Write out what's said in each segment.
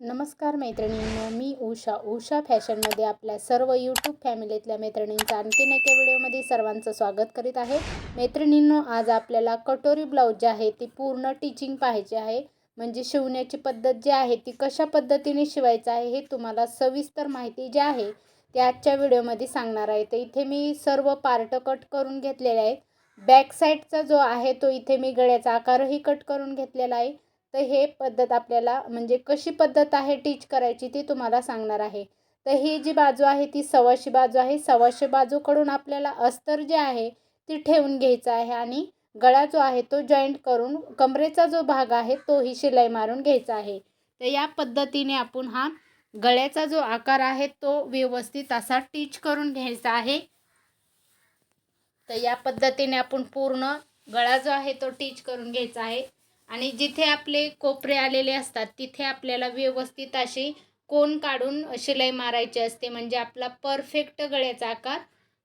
नमस्कार मैत्रिणींनो मी उषा. उषा फॅशनमध्ये आपल्या सर्व यूट्यूब फॅमिलीतल्या मैत्रिणींचं आणखीन एका व्हिडिओमध्ये सर्वांचं स्वागत करीत आहे. मैत्रिणींनो आज आपल्याला कटोरी ब्लाऊज जे आहे ती पूर्ण टीचिंग पाहायची आहे. म्हणजे शिवण्याची पद्धत जी आहे ती कशा पद्धतीने शिवायचं आहे हे तुम्हाला सविस्तर माहिती जी आहे ती आजच्या व्हिडिओमध्ये सांगणार आहे. तर इथे मी सर्व पार्ट कट करून घेतलेले आहेत. बॅक साईडचा जो आहे तो इथे मी गळ्याचा आकारही कट करून घेतलेला आहे. तर हे पद्धत आपल्याला म्हणजे कशी पद्धत आहे टीच करायची ती तुम्हाला सांगणार आहे. तर ही जी बाजू आहे ती सव्वाशे बाजू आहे. सव्वाशे बाजूकडून आपल्याला अस्तर जे आहे ती ठेवून घ्यायचं आहे आणि गळा जो आहे तो जॉईंट करून कमरेचा जो भाग आहे तोही शिलाई मारून घ्यायचा आहे. तर या पद्धतीने आपण हा गळ्याचा जो आकार आहे तो व्यवस्थित असा टीच करून घ्यायचा आहे. तर या पद्धतीने आपण पूर्ण गळा जो आहे तो टीच करून घ्यायचा आहे. आणि जिथे आपले कोपरे आलेले असतात तिथे आपल्याला व्यवस्थित अशी कोण काढून शिलाई मारायची असते. म्हणजे आपला परफेक्ट गळ्याचा आकार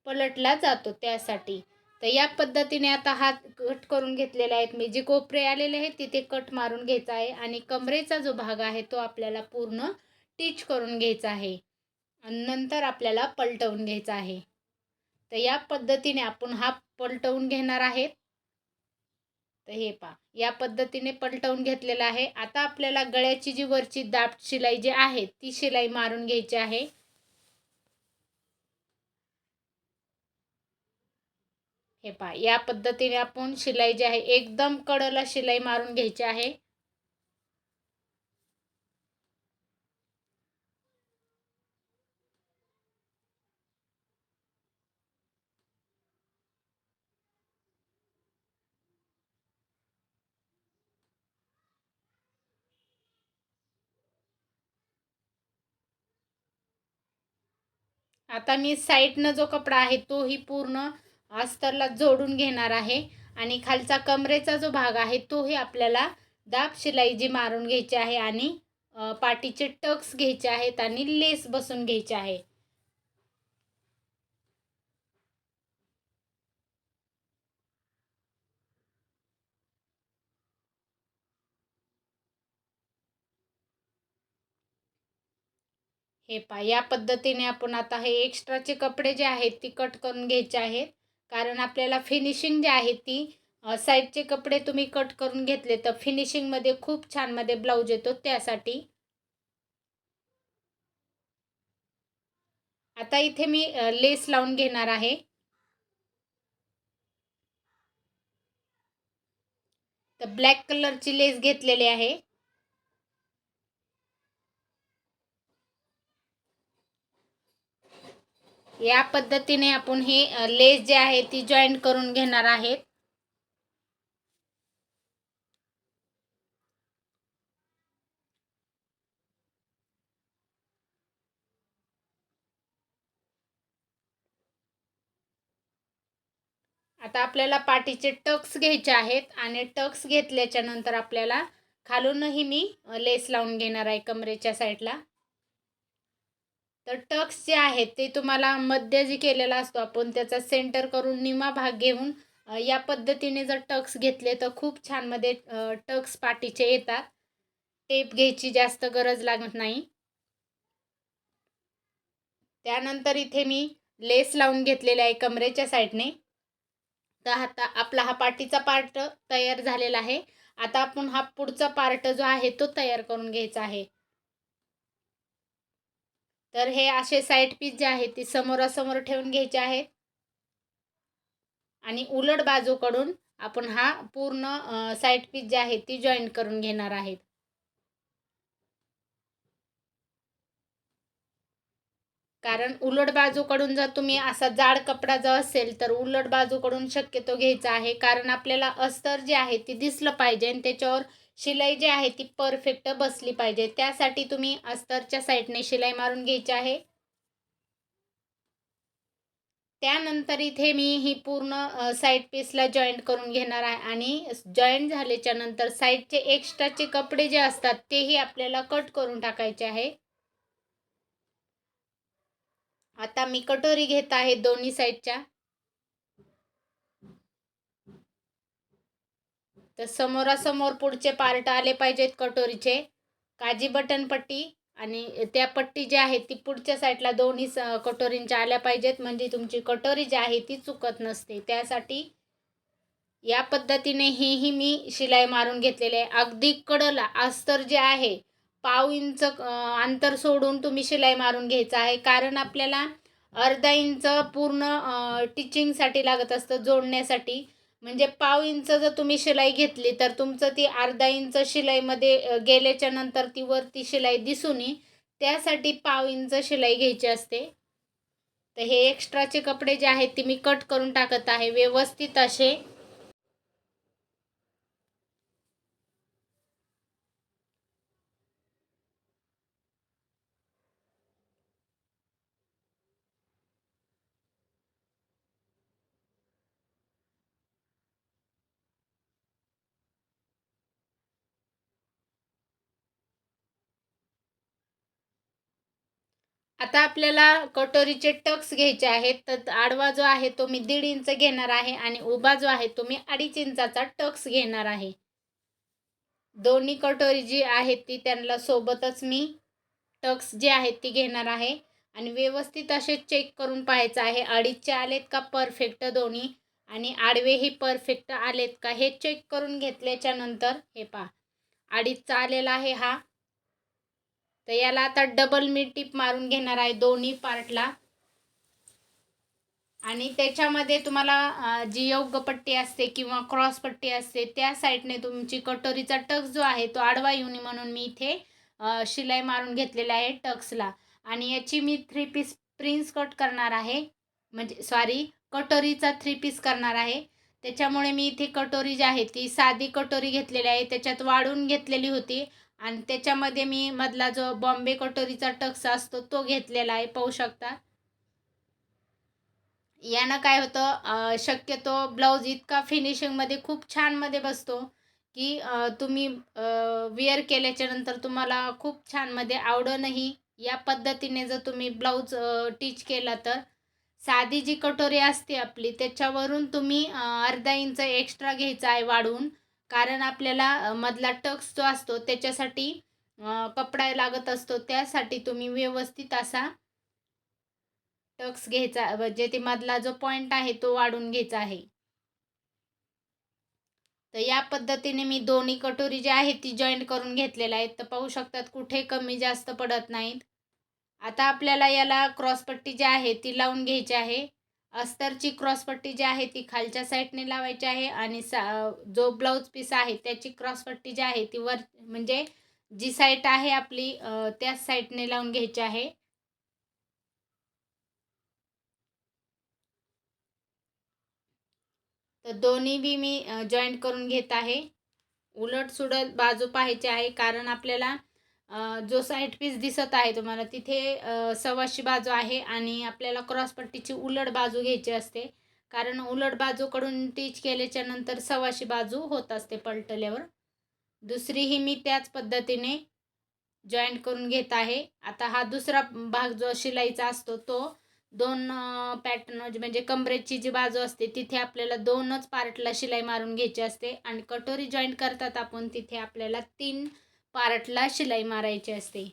पलटला जातो त्यासाठी. तर या पद्धतीने आता हात कट करून घेतलेले आहेत मी जे कोपरे आलेले आहेत तिथे कट मारून घ्यायचा आहे. आणि कमरेचा जो भाग आहे तो आपल्याला पूर्ण टीच करून घ्यायचा आहे. आणि नंतर आपल्याला पलटवून घ्यायचा आहे. तर या पद्धतीने आपण हा पलटवून घेणार आहेत. तर हे पहा. या पद्धतीने पलटवून घेतलेलं आहे. आता आपल्याला गळ्याची जी वरची दाब शिलाई जी आहे ती शिलाई मारून घ्यायची आहे. हे पहा. या पद्धतीने आपण शिलाई जी आहे एकदम कडला शिलाई मारून घ्यायची आहे. आता मी साईडनं जो कपडा आहे तोही पूर्ण अस्तरला जोडून घेणार आहे. आणि खालचा कमरेचा जो भाग आहे तोही आपल्याला दाब शिलाई जी मारून घ्यायची आहे आणि पाटीचे टक्स घ्यायचे आहेत आणि लेस बसून घ्यायचे आहे. हे पा या पद्धतीने आपण आता हे एक्स्ट्राचे कपडे जे आहेत ती कट करून घ्यायचे आहेत. कारण आपल्याला फिनिशिंग जे आहे ती साईडचे कपडे तुम्ही कट करून घेतले तर फिनिशिंगमध्ये खूप छानमध्ये ब्लाऊज येतो त्यासाठी. आता इथे मी लेस लावून घेणार आहे. तर ब्लॅक कलरची लेस घेतलेली आहे. या पद्धतीने आपण ही लेस जे आहे ती जॉईंट करून घेणार आहेत. आता आपल्याला पाठीचे टक्स घ्यायचे आहेत आणि टक्स घेतल्याच्या नंतर आपल्याला खालूनही मी लेस लावून घेणार आहे कमरेच्या साईडला तर टक्स जे आहेत ते तुम्हाला मध्य जे केलेला असतो आपण त्याचा सेंटर करून निमा भाग घेऊन या पद्धतीने जर टक्स घेतले तर खूप छानमध्ये टक्स पाठीचे येतात. टेप घ्यायची जास्त गरज लागत नाही. त्यानंतर इथे मी लेस लावून घेतलेले आहे कमरेच्या साईडने. तर आता आपला हा पाठीचा पार्ट तयार झालेला आहे. आता आपण हा पुढचा पार्ट जो आहे तो तयार करून घ्यायचा आहे. तर हे असे साईड पीस जे आहेत ते समोरासमोर ठेवून घ्यायचे आहेत. आणि उलट बाजूकडून आपण हा पूर्ण साईड पीस जे आहे ती जॉईन करून घेणार आहेत. कारण उलट बाजूकडून जर तुम्ही असा जाड कपडा जर असेल तर उलट बाजूकडून शक्यतो घ्यायचा आहे. कारण आपल्याला अस्तर जे आहे ती दिसलं पाहिजे. आणि त्याच्यावर शिलाई जी आहे ती परफेक्ट बसली पाहिजे. त्यासाठी तुम्ही अस्तरच्या साईडने शिलाई मारून घ्यायची आहे. त्यानंतर इथे मी ही पूर्ण साईड पीसला जॉईंट करून घेणार आहे आणि जॉईंट झाल्याच्यानंतर साईडचे एक्स्ट्राचे कपडे जे असतात तेही आपल्याला कट करून टाकायचे आहे. आता मी कटोरी घेत आहे दोन्ही साईडच्या तर समोरासमोर पुढचे पार्ट आले पाहिजेत कटोरीचे. काजी बटन पट्टी आणि त्या पट्टी जी आहे ती पुढच्या साईडला दोन्ही स कटोरींच्या आल्या पाहिजेत. म्हणजे तुमची कटोरी जी आहे ती चुकत नसते. त्यासाठी या पद्धतीने हेही मी शिलाई मारून घेतलेली आहे. अगदी कडला अस्तर जे आहे पाव इंच अंतर सोडून तुम्ही शिलाई मारून घ्यायचं आहे. कारण आपल्याला अर्धा इंच पूर्ण टिचिंगसाठी लागत असतं जोडण्यासाठी. म्हणजे पाव इंच जर तुम्ही शिलाई घेतली तर तुमचं ती अर्धा इंच शिलाईमध्ये गेल्याच्यानंतर ती वरती शिलाई दिसून त्यासाठी पाव इंच शिलाई घ्यायची असते. तर हे एक्स्ट्राचे कपडे जे आहेत ते मी कट करून टाकत आहे. व्यवस्थित असे आता आपल्याला कटोरीचे टक्स घ्यायचे आहेत तर आडवा जो आहे तो मी दीड इंच घेणार आहे आणि उभा जो आहे तो मी अडीच इंचाचा टक्स घेणार आहे. दोन्ही कटोरी जी आहेत ती त्यांना सोबतच मी टक्स जे आहेत ती घेणार आहे. आणि व्यवस्थित असे चेक करून पाहायचं आहे अडीचचे आलेत का परफेक्ट दोन्ही आणि आडवेही परफेक्ट आलेत का हे चेक करून घेतल्याच्या नंतर हे पहा. अडीचचा आलेला आहे हा. तर याला आता डबल मी टिप मारून घेणार आहे दोन्ही पार्टला आणि त्याच्यामध्ये तुम्हाला जी योग्य पट्टी असते किंवा क्रॉस पट्टी असते त्या साईडने तुमची कटोरीचा टक्स जो आहे तो आडवा येऊन म्हणून मी इथे शिलाई मारून घेतलेला आहे टक्सला आणि याची मी थ्री पीस प्रिन्स कट करणार आहे. म्हणजे सॉरी कटोरीचा थ्री पीस करणार आहे. त्याच्यामुळे मी इथे कटोरी जी आहे ती साधी कटोरी घेतलेली आहे. त्याच्यात वाढून घेतलेली होती. आणि त्याच्यामध्ये मी मधला जो बॉम्बे कटोरीचा टक्स असतो तो घेतलेला आहे पाहू शकता. यानं काय होतं शक्यतो ब्लाऊज इतका फिनिशिंगमध्ये खूप छानमध्ये बसतो की तुम्ही विअर केल्याच्यानंतर तुम्हाला खूप छानमध्ये आवडणंही. या पद्धतीने जर तुम्ही ब्लाऊज टीच केला तर. साधी जी कटोरी असते आपली त्याच्यावरून तुम्ही अर्धा इंच एक्स्ट्रा घ्यायचा आहे वाढवून कारण आपल्याला मधला टक्स जो असतो त्याच्यासाठी कपडा लागत असतो त्यासाठी तुम्ही व्यवस्थित असा टक्स घ्यायचा म्हणजे ते मधला जो पॉईंट आहे तो वाढून घ्यायचा आहे. तर या पद्धतीने मी दोन्ही कटोरी जी आहे ती जॉईंट करून घेतलेल्या आहेत. तर पाहू शकतात कुठे कमी जास्त पडत नाहीत. आता आपल्याला याला क्रॉसपट्टी जी आहे ती लावून घ्यायची आहे. अस्तरची क्रॉसपट्टी जी आहे ती खालच्या साईडने लावायची आहे आणि सा जो ब्लाऊज पीस आहे त्याची क्रॉसपट्टी जी आहे ती वर म्हणजे जी साईट आहे आपली त्याच साईडने लावून घ्यायची आहे. तर दोन्ही बी मी जॉईंट करून घेत आहे. उलट सुडत बाजू पाहायची आहे कारण आपल्याला जो साईड पीस दिसत आहे तुम्हाला तिथे सव्वाशे बाजू आहे आणि आपल्याला क्रॉसपट्टीची उलट बाजू घ्यायची असते. कारण उलट बाजूकडून टीच केल्याच्यानंतर सव्वाशे बाजू होत असते पलटल्यावर. दुसरीही मी त्याच पद्धतीने जॉईंट करून घेत आहे. आता हा दुसरा भाग जो शिलाईचा असतो तो दोन पॅटर्न म्हणजे, म्हणजे कमरेची जी बाजू असते तिथे आपल्याला दोनच पार्टला शिलाई मारून घ्यायची असते. आणि कटोरी जॉईंट करतात आपण तिथे आपल्याला तीन पार्टला शिलाई मारायची असते.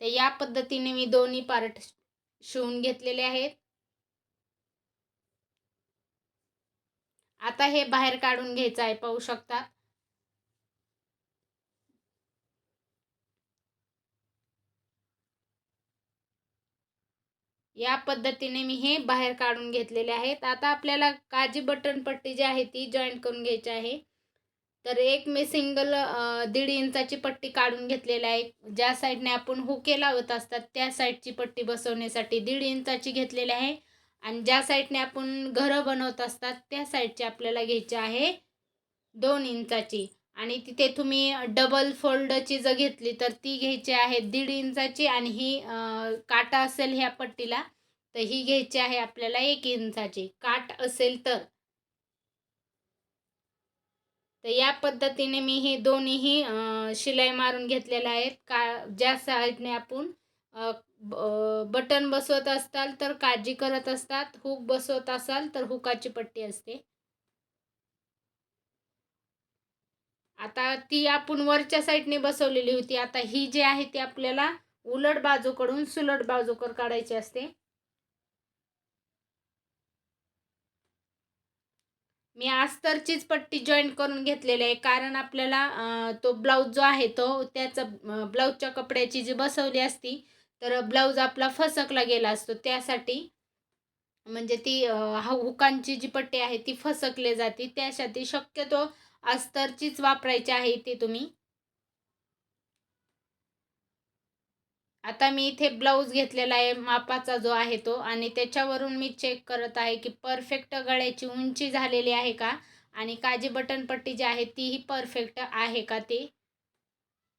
तर या पद्धतीने मी दोन्ही पार्ट शिवून घेतलेले आहेत. आता हे बाहेर काढून घ्यायचं आहे पाहू शकता. या पद्धतीने मी हे बाहेर काढून घेतलेले आहेत. आता आपल्याला काजी बटन पट्टी जी आहे ती जॉईंट करून घ्यायची आहे. तर एक मी सिंगल दीड इंचाची पट्टी काढून घेतलेली आहे. ज्या साईडने आपण हुके लावत असतात त्या साईडची पट्टी बसवण्यासाठी दीड इंचाची घेतलेली आहे. आणि ज्या साईडने आपण घरं बनवत असतात त्या साईडची आपल्याला घ्यायची आहे दोन इंचाची. आणि तिथे तुम्ही डबल फोल्डची जर घेतली तर ती घ्यायची आहे दीड इंचाची आणि ही काटा असेल ह्या पट्टीला तर ही घ्यायची आहे आपल्याला एक इंचाची. काट असेल तर. तर या पद्धतीने मी हे दोन्हीही शिलाई मारून घेतलेल्या आहेत का ज्या साईडने आपण बटन बसवत असताल तर काळजी करत असतात. हुक बसवत असाल तर हुकाची पट्टी असते. आता ती आपण वरच्या साईडने बसवलेली होती. आता ही जी आहे ती आपल्याला उलट बाजूकडून सुलट बाजूकर काढायची असते. मी अस्तरचीच पट्टी जॉईन करून घेतलेली आहे. कारण आपल्याला तो ब्लाऊज जो आहे तो त्याचा ब्लाऊजच्या कपड्याची जी बसवली असती तर ब्लाऊज आपला फसकला गेला असतो. त्यासाठी म्हणजे ती हुकांची जी पट्टी आहे ती फसकली जाते. त्यासाठी शक्यतो अस्तरचीच वापरायची आहे ती तुम्ही. आता मी इथे ब्लाऊज घेतलेला आहे मापाचा जो आहे तो. आणि त्याच्यावरून मी चेक करत आहे की परफेक्ट गळ्याची उंची झालेली आहे का? आणि काजी बटन पट्टी जी आहे तीही परफेक्ट आहे का ती?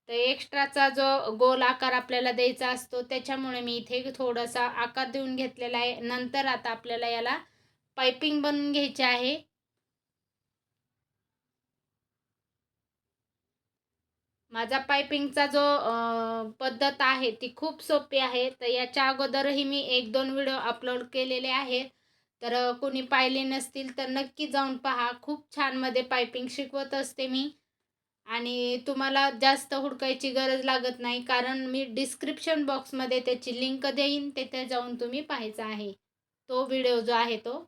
तर एक्स्ट्राचा जो गोल आकार आपल्याला द्यायचा असतो त्याच्यामुळे मी इथे थोडासा आकार देऊन घेतलेला आहे. नंतर आता आपल्याला याला पायपिंग बनवून घ्यायची आहे. माझा पायपिंगचा जो पद्धत आहे ती खूप सोपी आहे. तर याच्या अगोदरही मी एक दोन व्हिडिओ अपलोड केलेले आहेत. तर कोणी पाहिले नसतील तर नक्की जाऊन पहा. खूप छानमध्ये पायपिंग शिकवत असते मी. आणि तुम्हाला जास्त हुडकायची गरज लागत नाही कारण मी डिस्क्रिप्शन बॉक्समध्ये त्याची लिंक देईन. तिथे जाऊन तुम्ही पाहायचा आहे. तो व्हिडिओ जो आहे तो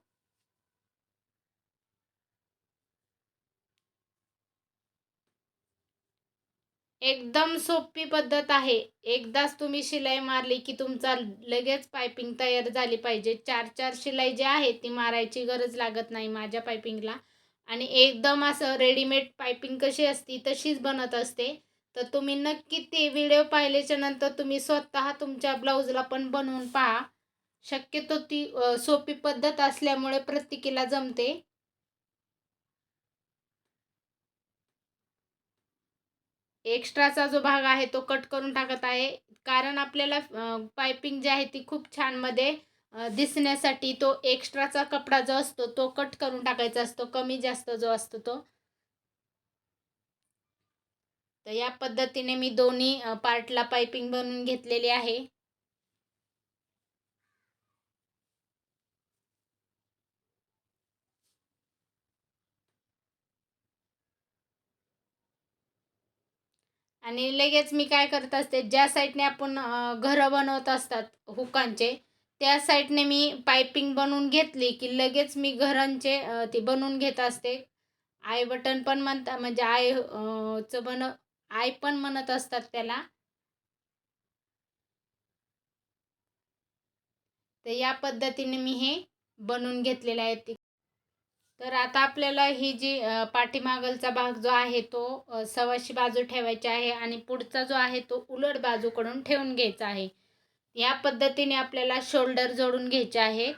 एकदम सोपी पद्धत आहे. एकदाच तुम्ही शिलाई मारली की तुमचा लगेच पायपिंग तयार झाली पाहिजे. चार चार शिलाई जी आहे ती मारायची गरज लागत नाही माझ्या पायपिंगला. आणि एकदम असं रेडीमेड पायपिंग कशी असती तशीच बनत असते. तर तुम्ही नक्की ते व्हिडिओ पाहिल्याच्या नंतर तुम्ही स्वतः तुमच्या ब्लाऊजला पण बनवून पहा. शक्यतो ती सोपी पद्धत असल्यामुळे प्रत्येकीला जमते. एक्स्ट्राचा जो भाग आहे तो कट करून टाकत आहे. कारण आपल्याला पायपिंग जी आहे ती खूप छानमध्ये दिसण्यासाठी तो एक्स्ट्राचा कपडा जो असतो तो कट करून टाकायचा असतो. कमी जास्त जो असतो तो. तर या पद्धतीने मी दोन्ही पार्टला पायपिंग बनवून घेतलेली आहे. आणि लगेच मी काय करत असते ज्या साईडने आपण घरं बनवत असतात हुकांचे त्या साईडने मी पायपिंग बनवून घेतली की लगेच मी घरांचे ती बनवून घेत असते. आय बटन पण म्हणता म्हणजे आय चं बन आय पण म्हणत असतात त्याला. तर या पद्धतीने मी हे बनवून घेतलेले आहे. ती तर आता आपल्याला ही जी पाठीमागलचा भाग जो आहे तो सवाशी सव्वाशी बाजू ठेवायची आहे आणि पुढचा जो आहे तो उलट बाजूकडून ठेवून घ्यायचा आहे. या पद्धतीने आपल्याला शोल्डर जोडून घ्यायचे आहे.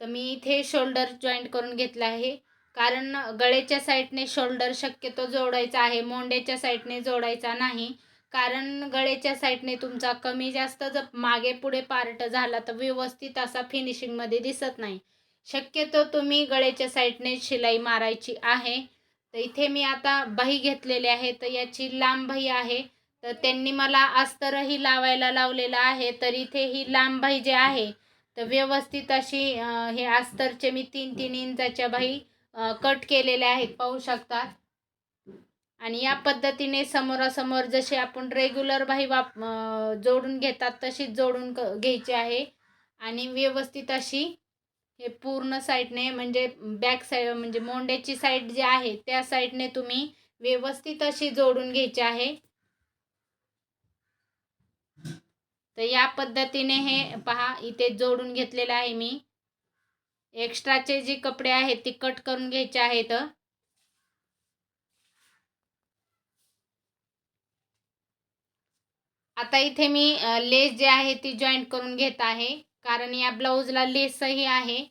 तर मी इथे शोल्डर जॉईंट करून घेतला आहे. कारण गळ्याच्या साईडने शोल्डर शक्यतो जोडायचा आहे मोंड्याच्या साईडने जोडायचा नाही. कारण गळ्याच्या साईडने तुमचा कमी जास्त जर मागे पुढे पार्ट झाला तर व्यवस्थित असा फिनिशिंगमध्ये दिसत नाही. शक्यतो तुम्ही गळ्याच्या साईडने शिलाई मारायची आहे. तर इथे मी आता बाही घेतलेली आहे. तर याची लांब बाही आहे. तर त्यांनी मला अस्तरही लावायला लावलेलं आहे. तर इथे ही लांब बाही आहे तर व्यवस्थित अशी हे अस्तरचे मी तीन तीन इंचाच्या बाही कट केलेल्या आहेत. पाहू शकतात आणि या पद्धतीने समोरासमोर जसे आपण रेग्युलर बाही वाप जोडून घेतात तशीच जोडून क घ्यायची आहे. आणि व्यवस्थित अशी हे पूर्ण साईडने म्हणजे बॅक साईड म्हणजे मोंड्याची साईड जी आहे त्या साईडने तुम्ही व्यवस्थित अशी जोडून घ्यायची आहे. तर या पद्धतीने हे पहा इथे जोडून घेतलेलं आहे मी. एक्स्ट्राचे जे कपडे आहेत ते कट करून घ्यायचे आहेत. आता इथे मी लेस जे आहे ती जॉईंट करून घेत आहे. कारण या ब्लाऊजला लेसही आहे.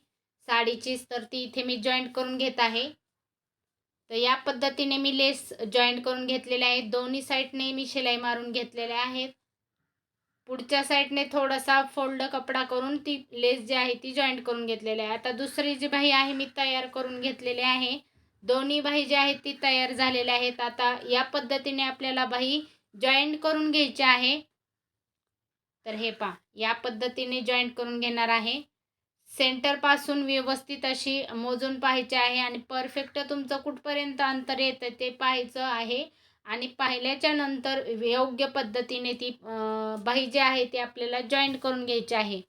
साडीचीच तर ती इथे मी जॉईंट करून घेत आहे. तर या पद्धतीने मी लेस जॉईंट करून घेतलेले आहे दोन्ही साईडने मी शिलाई मारून घेतलेल्या आहेत. पुढच्या साईडने थोडासा फोल्ड कपडा करून ती लेस जी आहे ती जॉईंट करून घेतलेली आहे. आता दुसरी जी बाही आहे मी तयार करून घेतलेली आहे. दोन्ही बाही जी आहेत ती तयार झालेल्या आहेत. आता या पद्धतीने आपल्याला बाही जॉईंट करून घ्यायची आहे. तर हे पा या पद्धतीने जॉईंट करून घेणार आहे. सेंटरपासून व्यवस्थित अशी मोजून पाहायची आहे आणि परफेक्ट तुमचं कुठपर्यंत अंतर येतं ते पाहायचं आहे. आणि पाहिल्याच्या नंतर योग्य पद्धतीने ती बाही जी आहे ती आपल्याला जॉईंट करून घ्यायची आहे.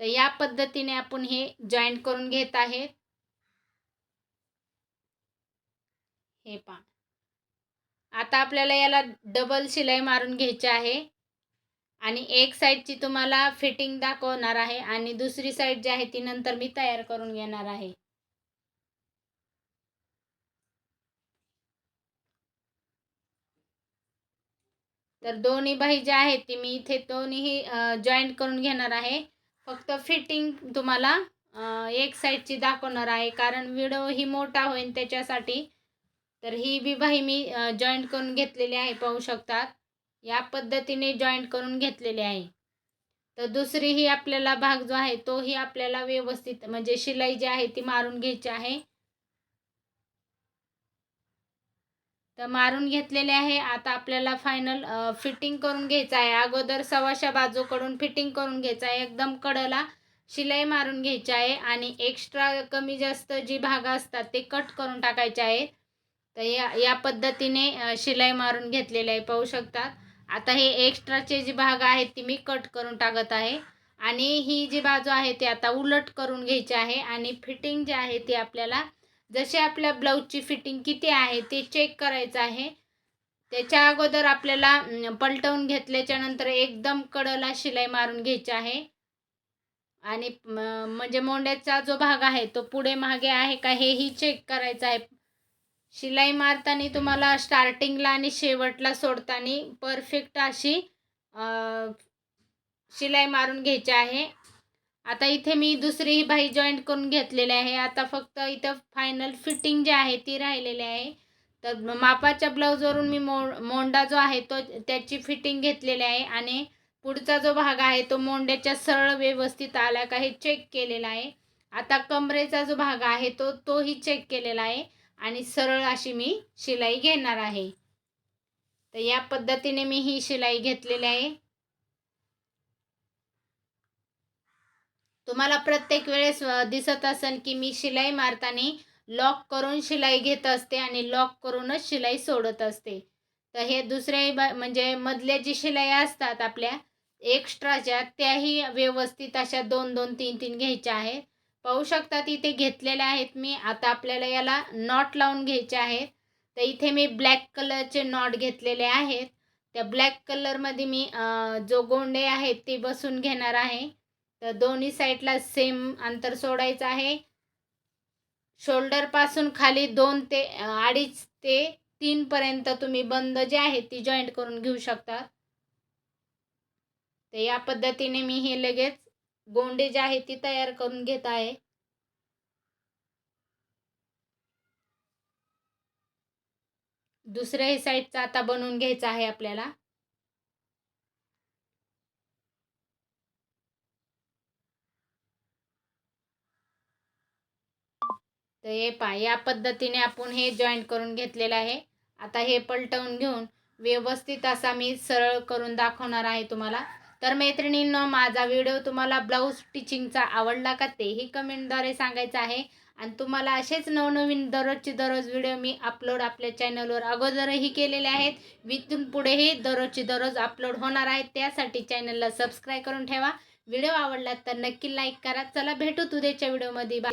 तर या पद्धतीने आपण हे जॉईंट करून घेत आहेत हे पहा. आता आपल्याला याला डबल शिलाई मारून घ्यायची आहे. आणि एक साईडची तुम्हाला फिटिंग दाखवणार आहे आणि दुसरी साईड जी आहे ती नंतर मी तयार करून घेणार आहे. तर दोन्ही बाही ज्या आहेत ती मी इथे दोन्हीही जॉईंट करून घेणार आहे. फक्त फिटिंग तुम्हाला एक साईडची दाखवणार आहे कारण व्हिडिओ ही मोठा होईल त्याच्यासाठी. तर ही बी बाही मी जॉईंट करून घेतलेली आहे पाहू शकतात. या पद्धतीने जॉईंट करून घेतलेले आहे. तर दुसरी ही आपल्याला भाग जो आहे तोही आपल्याला व्यवस्थित म्हणजे शिलाई जी आहे ती मारून घ्यायची आहे. तर मारून घेतलेले आहे. आता आपल्याला फायनल फिटिंग करून घ्यायचं आहे. अगोदर सव्वाशा बाजूकडून फिटिंग करून घ्यायचं आहे. एकदम कडला शिलाई मारून घ्यायची आहे. आणि एक्स्ट्रा कमी जास्त जी भाग असतात ते कट करून टाकायचे आहेत तर या या पद्धतीने शिलाई मारून घेतलेले आहे. पाहू शकतात. आता हे एक्स्ट्राचे जी भाग आहेत ती मी कट करून टाकत आहे. आणि ही जी बाजू आहे ती आता उलट करून घ्यायची आहे. आणि फिटिंग जी आहे ती आपल्याला जसे आपल्या ब्लाऊजची फिटिंग किती आहे ते चेक करायचं आहे. त्याच्या अगोदर आपल्याला पलटवून घेतल्याच्या नंतर एकदम कडला शिलाई मारून घ्यायची आहे. आणि म्हणजे मोंड्याचा जो भाग आहे तो पुढे मागे आहे का हेही चेक करायचं आहे. शिलाई मारताना तुम्हाला स्टार्टिंगला आणि शेवटला सोडताना परफेक्ट अशी शिलाई मारून घ्यायची आहे. आता इथे मी दुसरी ही बाही जॉईंट करून घेतलेली आहे. आता फक्त इथं फायनल फिटिंग जी आहे ती राहिलेली आहे. तर मापाच्या ब्लाऊजवरून मी मो मोंडा जो आहे तो त्याची फिटिंग घेतलेली आहे आणि पुढचा जो भाग आहे तो मोंड्याच्या सरळ व्यवस्थित आला का हे चेक केलेला आहे. आता कमरेचा जो भाग आहे तो तोही चेक केलेला आहे. आणि सरळ अशी मी शिलाई घेणार आहे. तर या पद्धतीने मी ही शिलाई घेतलेली आहे. तुम्हाला प्रत्येक वेळेस दिसत असेल की मी शिलाई मारताना लॉक करून शिलाई घेत असते आणि लॉक करूनच शिलाई सोडत असते. तर हे दुसऱ्या म्हणजे मधल्या जी शिलाई असतात आपल्या एक्स्ट्राच्या त्याही व्यवस्थित अशा दोन दोन तीन तीन घ्यायच्या आहेत. पाहू शकतात इथे घेतलेले आहेत. मी आता आपल्याला याला नॉट लावून घ्यायचे आहेत. तर इथे मी ब्लॅक कलरचे नॉट घेतलेले आहेत. त्या ब्लॅक कलरमध्ये मी जो गोंडे आहेत ते बसून घेणार आहे. तर दोन्ही साईडला सेम अंतर सोडायचं आहे. शोल्डरपासून खाली दोन ते अडीच ते तीनपर्यंत तुम्ही बंद जे आहे ती जॉईंट करून घेऊ शकता. तर या पद्धतीने मी हे लगेच गोंडे जे आहे ती तयार करून घेत आहे. दुसऱ्याही साईडचा आता बनवून घ्यायचा आहे आपल्याला. तर हे पा या पद्धतीने आपण हे जॉईंट करून घेतलेलं आहे. आता हे पलटवून घेऊन व्यवस्थित असा मी सरळ करून दाखवणार आहे तुम्हाला. तर मैत्रिणींनो माझा व्हिडिओ तुम्हाला ब्लाऊज स्टिचिंगचा आवडला का तेही कमेंटद्वारे सांगायचं आहे. आणि तुम्हाला असेच नवनवीन दररोजचे दररोज व्हिडिओ मी अपलोड आपल्या चॅनलवर अगोदरही केलेले आहेत. विथून पुढेही दररोजची दररोज अपलोड होणार आहेत त्यासाठी चॅनलला सबस्क्राईब करून ठेवा. व्हिडिओ आवडला तर नक्की लाईक करा. चला भेटू उद्याच्या व्हिडिओमध्ये बाय